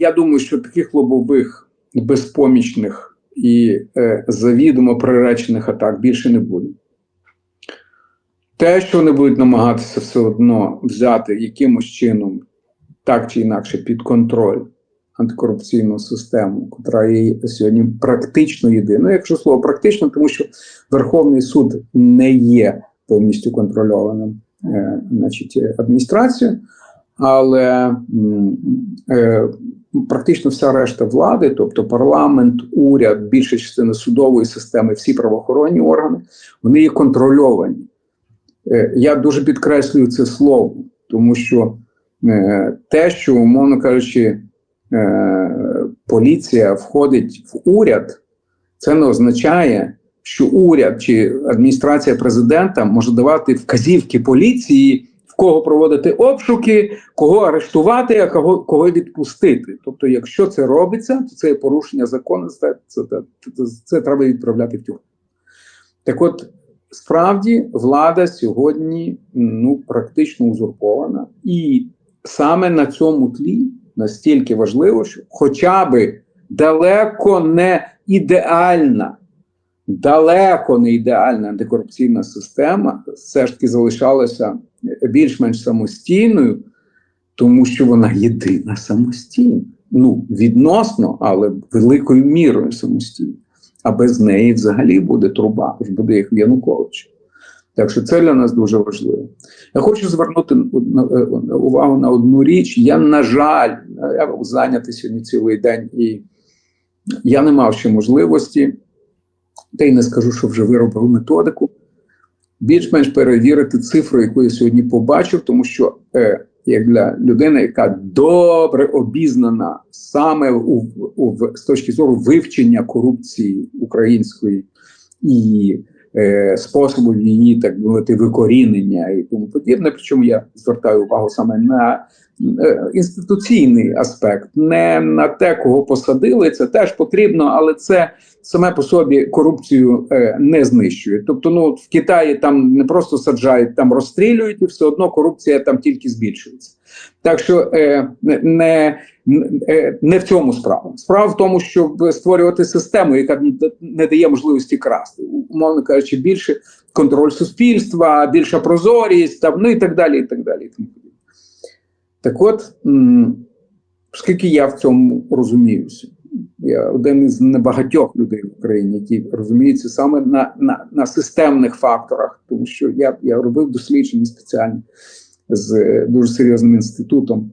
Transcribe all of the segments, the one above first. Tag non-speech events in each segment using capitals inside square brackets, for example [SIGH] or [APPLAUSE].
я думаю, що таких лобових, безпомічних і е, завідомо приречених атак більше не буде. Те, що вони будуть намагатися все одно взяти якимось чином, так чи інакше, під контроль антикорупційну систему, яка є сьогодні практично єдиною. Якщо слово практично, тому що Верховний суд не є повністю контрольованим е, значить, адміністрацією, але е, практично вся решта влади, тобто парламент, уряд, більша частина судової системи, всі правоохоронні органи, вони є контрольовані. Е, я дуже підкреслюю це слово, тому що е, те, що, умовно кажучи, е, поліція входить в уряд, це не означає, що уряд чи адміністрація президента може давати вказівки поліції, кого проводити обшуки, кого арештувати, а кого кого відпустити. Тобто, якщо це робиться, то це порушення закону, це, це, це, це треба відправляти в тюрму. Так от. Справді влада сьогодні ну практично узурпована, і саме на цьому тлі настільки важливо, що хоча би далеко не ідеальна, далеко не ідеальна антикорупційна система, все ж таки залишалася більш-менш самостійною, тому що вона єдина самостійна. Ну, відносно, але великою мірою самостійна. А без неї взагалі буде труба, буде як в Януковича. Так що це для нас дуже важливо. Я хочу звернути увагу на одну річ. Я, на жаль, я був зайнятий сьогодні цілий день, і я не мав ще можливості, та й не скажу, що вже виробив методику. Більш-менш перевірити цифру, яку я сьогодні побачив, тому що е, як для людини, яка добре обізнана саме у, у, з точки зору вивчення корупції української і е, способу її так мовити викорінення і тому подібне. Причому я звертаю увагу саме на інституційний аспект, не на те, кого посадили. Це теж потрібно, але це саме по собі корупцію е, не знищує. Тобто, ну в Китаї там не просто саджають, там розстрілюють, і все одно корупція там тільки збільшується. Так що е, не е, не в цьому справа. Справа в тому, щоб створювати систему, яка не дає можливості красти, умовно кажучи, більше контроль суспільства, більша прозорість, там, ну і так далі. і так далі. Так от, оскільки я в цьому розуміюся, я один із небагатьох людей в Україні, які розуміються саме на на, на системних факторах, тому що я я робив дослідження спеціальні з е, дуже серйозним інститутом,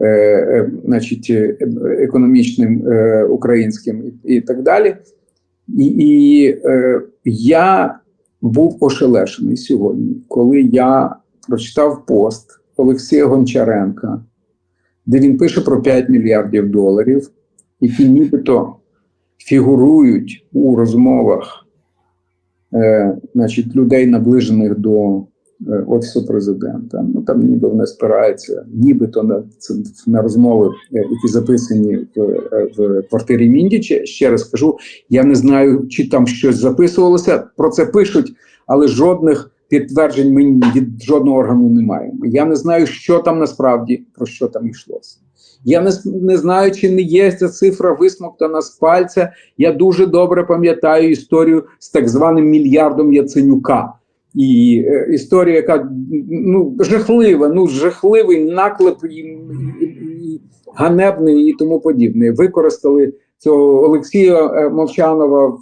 е, е, значить, е, економічним е, українським і, і так далі. І, і е, я був ошелешений сьогодні, коли я прочитав пост Олексія Гончаренка, де він пише про 5 мільярдів доларів які нібито фігурують у розмовах е, значить, людей, наближених до е, Офісу президента. Ну там ніби вони спираються, нібито на це на розмови, е, які записані в, е, в квартирі Міндіча. Ще раз кажу, я не знаю, чи там щось записувалося. Про це пишуть, але жодних. Підтверджень ми від жодного органу не маємо. Я не знаю, що там насправді про що там йшлося. Я не не знаю, чи не є ця цифра висмоктана з пальця. Я дуже добре пам'ятаю історію з так званим мільярдом Яценюка. І е, історія, яка ну жахлива, ну жахливий наклеп і, і, і ганебний і тому подібне. Використали цього Олексія е, Мовчанова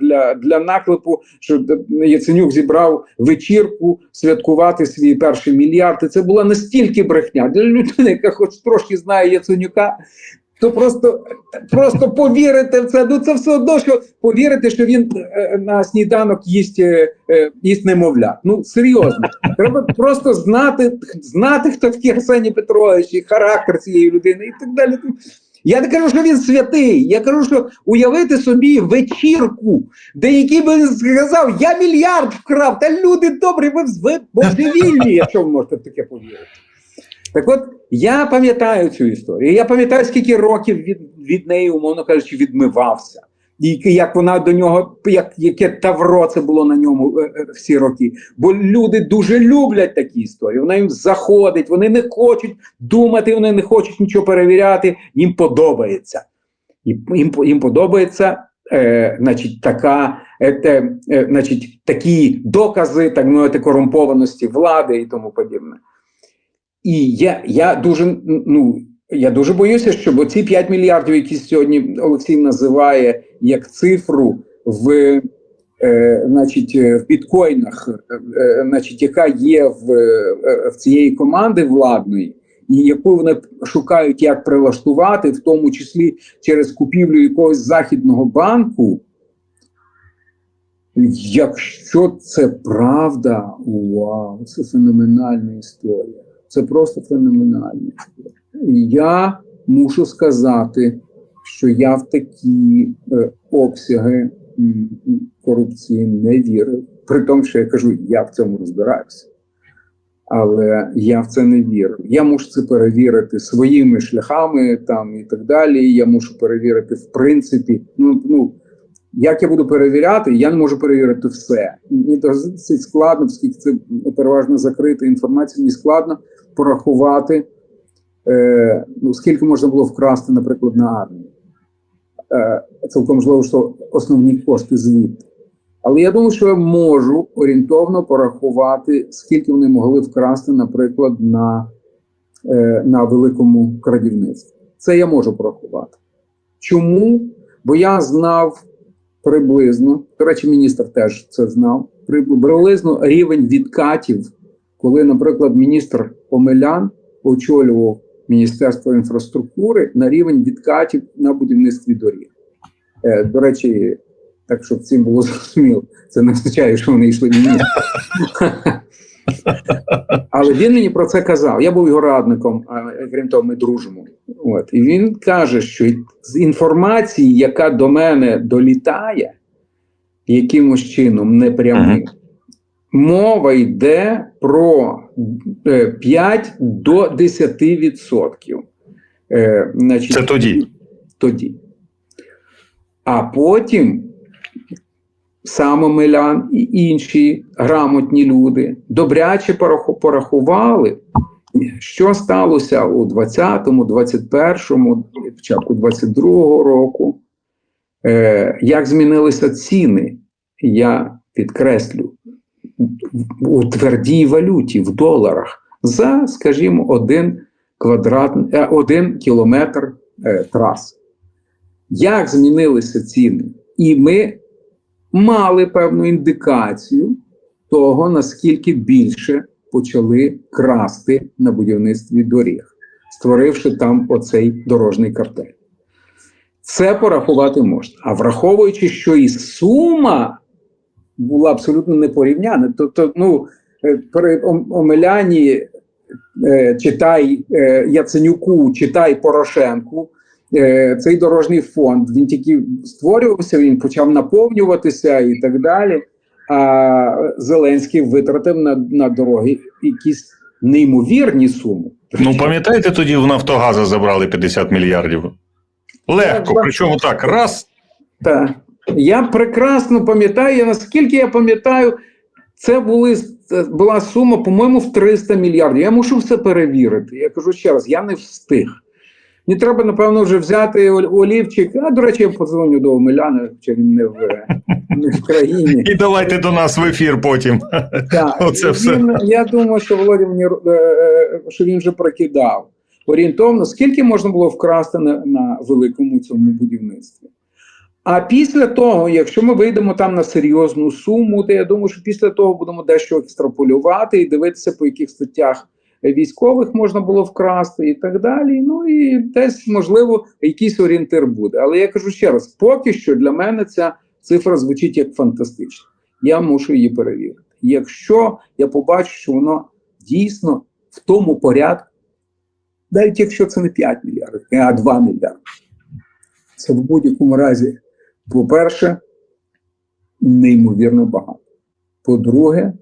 для для наклепу, що Яценюк зібрав вечірку святкувати свій перший мільярд. І Це була настільки брехня для людини, яка хоч трошки знає Яценюка. То просто просто повірити в це. Ну це все одно, що повірити, що він е, на сніданок їсть е, їсть немовля. Ну серйозно, треба просто знати, знати, хто такий Арсеній Петрович і характер цієї людини, і так далі. Я не кажу, що він святий. Я кажу, що уявити собі вечірку, де який би сказав, я мільярд вкрав, та люди добрі, ви божевільні, якщо ви можете таке повірити. Так от я пам'ятаю цю історію. Я пам'ятаю, скільки років від від неї, умовно кажучи, відмивався. Як вона до нього, як яке тавро це було на ньому е, е, всі роки. Бо люди дуже люблять такі історії. Вона їм заходить, вони не хочуть думати, вони не хочуть нічого перевіряти. Їм подобається. Їм, їм подобається, е, значить, така, е, е, значить, такі докази, так мовити, корумпованості влади і тому подібне. І я, я дуже ну. Я дуже боюся, що ці 5 мільярдів, які сьогодні Олексій називає як цифру в е, значить, в біткоїнах, е, значить, яка є в, е, в цієї команди владної, і яку вони шукають як прилаштувати, в тому числі через купівлю якогось західного банку. Якщо це правда, вау, це феноменальна історія. Це просто феноменальна історія. Я мушу сказати, що я в такі е, обсяги корупції не вірив. При тому, що я кажу, я в цьому розбираюся. Але я в це не вірю. Я мушу це перевірити своїми шляхами там і так далі. Я мушу перевірити в принципі. Ну, ну як я буду перевіряти, я не можу перевірити все. Мені досить складно, оскільки це переважно закрита інформація, мені складно порахувати, е, ну, скільки можна було вкрасти, наприклад, на армію. Е, Цілком можливо, що основні кошти звідти. Але я думаю, що я можу орієнтовно порахувати, скільки вони могли вкрасти, наприклад, на, е, на великому крадівництві. Це я можу порахувати. Чому? Бо я знав приблизно, до речі, міністр теж це знав, приблизно рівень відкатів, коли, наприклад, міністр Омелян очолював Міністерство інфраструктури на рівень відкатів на будівництві доріг. Е, До речі, так щоб цим було зрозуміло, це не означає, що вони йшли міністром. Але він мені про це казав. Я був його радником, а крім того, ми дружимо. От. І він каже, що з інформації, яка до мене долітає, якимось чином непрямим, мова йде про 5 до 10%. Е, значить, Це тоді. тоді. А потім саме Милян і інші грамотні люди добряче порахували, що сталося у 20-му, 21-му, початку 22-го року, е, як змінилися ціни. Я підкреслю у твердій валюті, в доларах, за, скажімо, один квадрат, е, один кілометр е, траси. Як змінилися ціни? І ми мали певну індикацію того, наскільки більше почали красти на будівництві доріг, створивши там оцей дорожній картель. Це порахувати можна. А враховуючи, що і сума була абсолютно непорівняна. Тобто, ну, е, при Омеляні е, читай е, Яценюку, читай Порошенку. Цей дорожній фонд він тільки створювався, він почав наповнюватися і так далі. А Зеленський витратив на, на дороги якісь неймовірні суми. Ну пам'ятаєте, тоді в Нафтогаза забрали 50 мільярдів. Легко, Так, причому так, раз. Так. Я прекрасно пам'ятаю, я, наскільки я пам'ятаю, це були, була сума, по-моєму, в 300 мільярдів. Я мушу все перевірити. Я кажу ще раз, я не встиг. Мені треба, напевно, вже взяти олівчик. А, до речі, я подзвоню до Омеляна, чи він не в, не в країні. І давайте до нас в ефір потім. Так, [LAUGHS] Оце і все. Я думаю, що Володя мені е, е, що він вже прокидав орієнтовно, скільки можна було вкрасти на, на великому цьому будівництві. А після того, якщо ми вийдемо там на серйозну суму, то я думаю, що після того будемо дещо екстраполювати і дивитися, по яких статтях військових можна було вкрасти і так далі. Ну і десь, можливо, якийсь орієнтир буде. Але я кажу ще раз: поки що для мене ця цифра звучить як фантастична. Я мушу її перевірити. Якщо я побачу, що воно дійсно в тому порядку, навіть якщо це не 5 мільярдів, а 2 мільярди, це в будь-якому разі, по-перше, неймовірно багато. По-друге,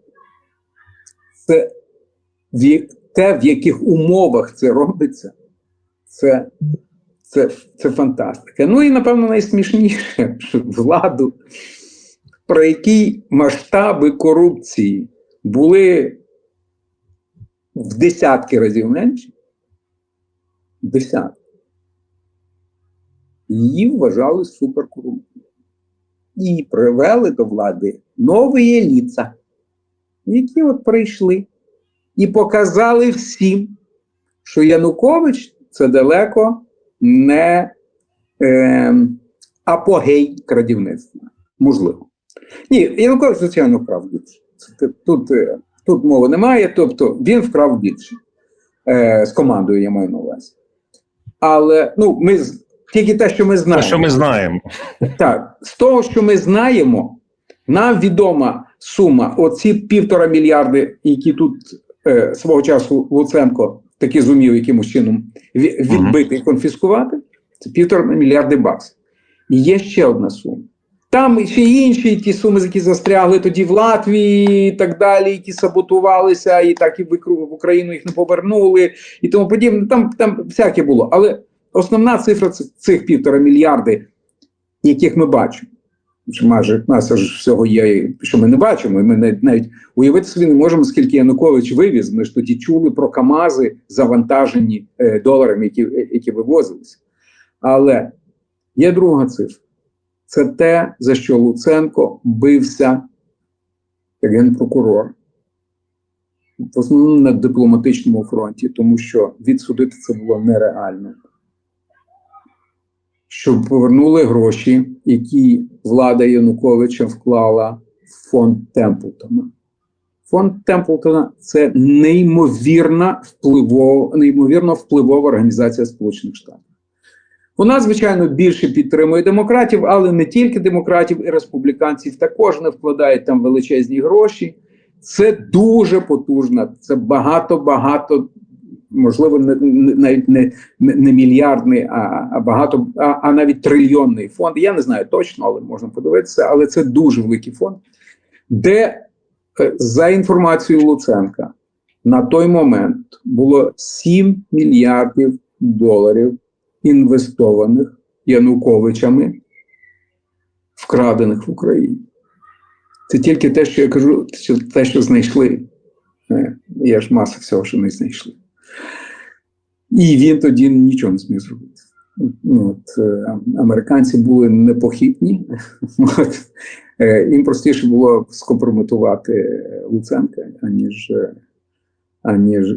це те, в яких умовах це робиться, це, це, це фантастика. Ну і напевно найсмішніше владу, про які масштаби корупції були в десятки разів менші. Десятки. Її вважали суперкорупцією. І привели до влади нові ліца, які от прийшли і показали всім, що Янукович це далеко не е, апогей крадівництва. Можливо. Ні, Янукович, звичайно, вкрав більше. Тут, е, тут мови немає, тобто він вкрав більше. Е, з командою я маю на увазі. Але ну, ми тільки те, що ми Те, знаємо. що ми знаємо. Так, з того, що ми знаємо, нам відома сума, оці півтора мільярди, які тут е, свого часу Луценко таки зумів якимось чином ві- відбити і конфіскувати, це півтора мільярди баксів. І є ще одна сума. Там ще інші ті суми, які застрягли тоді в Латвії, і так далі, які саботувалися, і так і в Україну їх не повернули, і тому подібне. Там, там всяке було. Але основна цифра ц- цих півтора мільярди, яких ми бачимо. Майже нас ж всього є, що ми не бачимо. І ми навіть, навіть уявити собі не можемо, скільки Янукович вивіз. Ми ж тоді чули про Камази, завантажені е, доларами, які, е, які вивозилися. Але є друга цифра. Це те, за що Луценко бився як генпрокурор. В основному на дипломатичному фронті, тому що відсудити це було нереально щоб повернули гроші, які влада Януковича вклала в фонд Темплтона. Фонд Темплтона це неймовірна впливова, неймовірно впливова організація Сполучених Штатів. Вона, звичайно, більше підтримує демократів, але не тільки демократів, і республіканців також не вкладають там величезні гроші. Це дуже потужна, це багато-багато, можливо, не, навіть не, не, мільярдний, а, багато, а, а навіть трильйонний фонд. Я не знаю точно, але можна подивитися. Але це дуже великий фонд, де е, за інформацією Луценка на той момент було 7 мільярдів доларів інвестованих Януковичами, вкрадених в Україні. Це тільки те, що я кажу, те, що знайшли. Е, Є ж маса всього, що не знайшли. І він тоді нічого не зміг зробити. Ну, от, е, американці були непохитні. [LAUGHS] От, е, їм простіше було скомпрометувати Луценка, аніж, е, аніж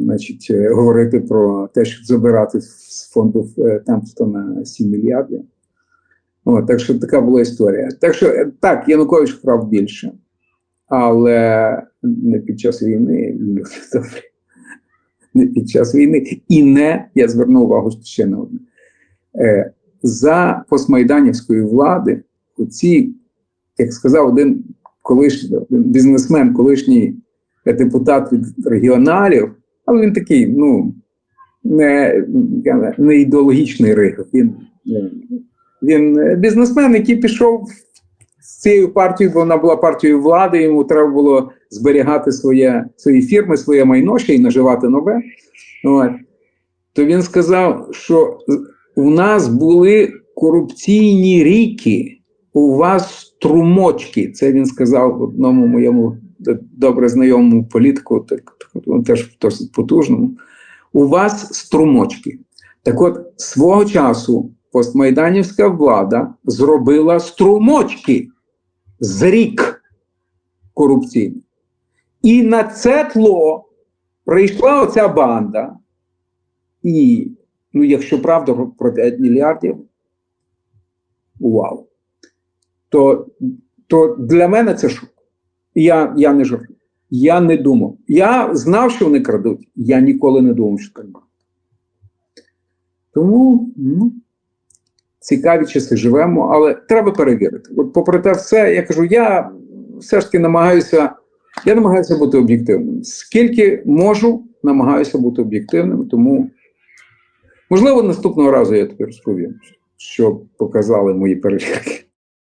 значить, говорити про те, щоб забирати з фонду Темпстона 7 мільярдів. От, так що така була історія. Так що так, Янукович вкрав більше, але не під час війни, люди [LAUGHS] добрі під час війни. І не, я зверну увагу ще на одне. Е, за постмайданівської влади, оці, як сказав один колишній один бізнесмен, колишній депутат від регіоналів, але він такий, ну, не, не ідеологічний риг. Він, е, він е, бізнесмен, який пішов з цією партією, бо вона була партією влади, йому треба було зберігати своє, свої фірми, своє майно ще й наживати нове. От. То він сказав, що у нас були корупційні ріки, у вас струмочки. Це він сказав одному моєму добре знайомому політику, так, так, теж досить потужному. У вас струмочки. Так от, свого часу постмайданівська влада зробила струмочки з рік корупційних. І на це тло прийшла оця банда. І, ну, якщо правда про- про 5 мільярдів, вау. То, то для мене це шок. Я, я не жартую. Я не думав. Я знав, що вони крадуть. Я ніколи не думав, що так. Тому, ну, цікаві часи живемо, але треба перевірити. От попри те все, я кажу, я все ж таки намагаюся, я намагаюся бути об'єктивним. Скільки можу, намагаюся бути об'єктивним, тому можливо наступного разу я тобі розповім, що показали мої перевірки.